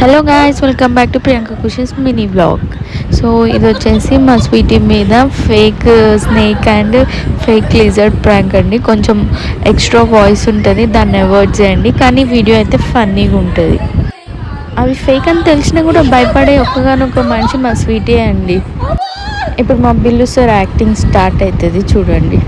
Hello guys welcome back to Priyanka cushions mini blog so ఇది వచ్చేసి మా Sweety మీద fake snake and fake lizard prank అండి. కొంచెం ఎక్స్ట్రా వాయిస్ ఉంటుంది. దాన్ని అవాయిడ్ చేయండి. కానీ వీడియో అయితే ఫన్నీగా ఉంటుంది. అవి ఫేక్ అని తెలిసినా కూడా భయపడే ఒక్కగానొక్క మనిషి మా స్వీటే అండి. ఇప్పుడు మా బిల్లు సార్ యాక్టింగ్ స్టార్ట్ అవుతుంది చూడండి.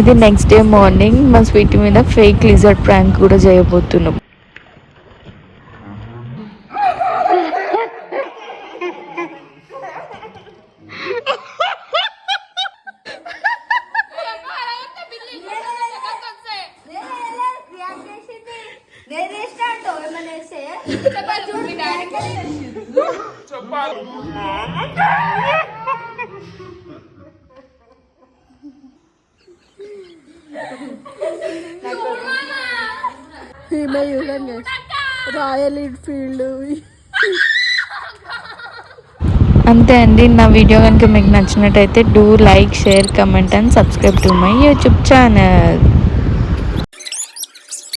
ఇది నెక్స్ట్ డే మార్నింగ్ మా స్వీట్ మీద ఫేక్ లిజర్డ్ ప్రాంక్ కూడా చేయబోతున్నాం. నేనే వేస్తే ఈమె చూడండి రాయల్ ఎన్ఫీల్డ్ అంతే అండి నా వీడియో కనుక మీకు నచ్చినట్టయితే do like share comment and subscribe to my YouTube channel